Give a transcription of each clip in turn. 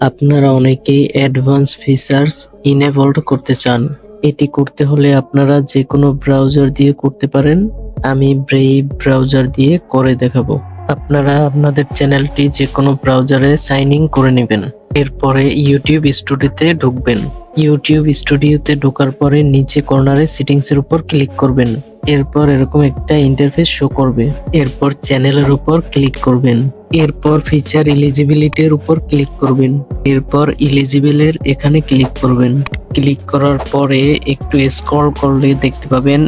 আপনারা অনেকেই advance features ইনেবলড করতে চান। এটি করতে হলে আপনারা যে কোনো ব্রাউজার দিয়ে করতে পারেন। আমি ব্রেইভ ব্রাউজার দিয়ে করে দেখাবো। আপনারা আপনাদের চ্যানেলটি যে কোনো ব্রাউজারে সাইন ইন করে নেবেন। এরপরে ইউটিউব স্টুডিওতে ঢুকবেন। ইউটিউব স্টুডিওতে ঢোকার পরে নিচে কর্নারে সেটিংস এর উপর ক্লিক করবেন। এরপর এরকম একটা ইন্টারফেস শো করবে। এরপর চ্যানেলের উপর ক্লিক করবেন। এরপর ফিচার এলিজিবিলিটির উপর ক্লিক করবেন। এরপর এলিজিবলের এখানে ক্লিক করবেন। ক্লিক করার পরে একটু স্ক্রল করলে দেখতে পাবেন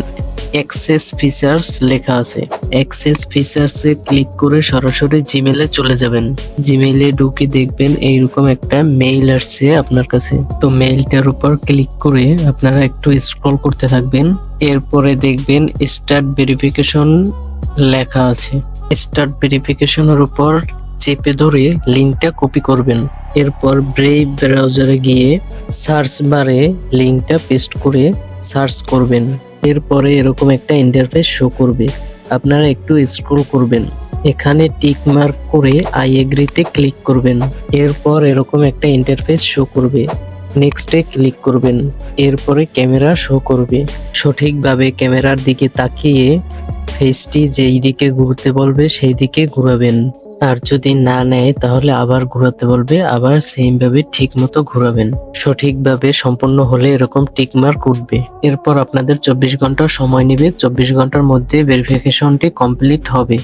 অ্যাক্সেস ফিচার্স লেখা আছে। অ্যাক্সেস ফিচার্সে ক্লিক করে সরাসরি জিমেলে চলে যাবেন। জিমেলে ঢুকে দেখবেন এইরকম একটা মেইল আসছে আপনার কাছে। তো মেইলটার উপর ক্লিক করে আপনারা একটু স্ক্রল করতে থাকবেন। এরপরে দেখবেন স্টার্ট ভেরিফিকেশন লেখা আছে। স্টার্ট ভেরিফিকেশনের উপর চেপে ধরে লিঙ্কটা কপি করবেন। এরপর ব্রেভ ব্রাউজারে গিয়ে সার্চ বারে লিঙ্কটা পেস্ট করে সার্চ করবেন। এরপরে এরকম একটা ইন্টারফেস শো করবে। আপনারা একটু স্ক্রল করবেন। এখানে টিক মার্ক করে আই এগ্রিতে ক্লিক করবেন। এরপর এরকম একটা ইন্টারফেস শো করবে। নেক্সটে ক্লিক করবেন। এরপরে ক্যামেরা শো করবে। সঠিকভাবে ক্যামেরার দিকে তাকিয়ে ফেসটি যেই দিকে ঘুরতে বলবে, সেই দিকে ঘুরাবেন। আর যদি না নেয়, তাহলে আবার ঘোরাতে বলবে, আবার সেম ভাবে ঠিক মতো ঘোরাবেন। সঠিকভাবে সম্পন্ন হলে এরকম টিক মার্ক উঠবে। এরপর আপনাদের চব্বিশ ঘণ্টা সময় নেবে, চব্বিশ ঘণ্টার মধ্যে ভেরিফিকেশনটি কমপ্লিট হবে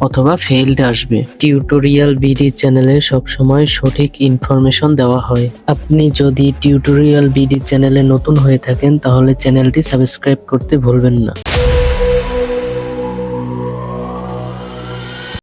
অথবা ফেইলড আসবে। টিউটোরিয়াল বিডি চ্যানেলে সবসময় সঠিক ইনফরমেশন দেওয়া হয়। আপনি যদি টিউটোরিয়াল বিডি চ্যানেলে নতুন হয়ে থাকেন, তাহলে চ্যানেলটি সাবস্ক্রাইব করতে ভুলবেন না।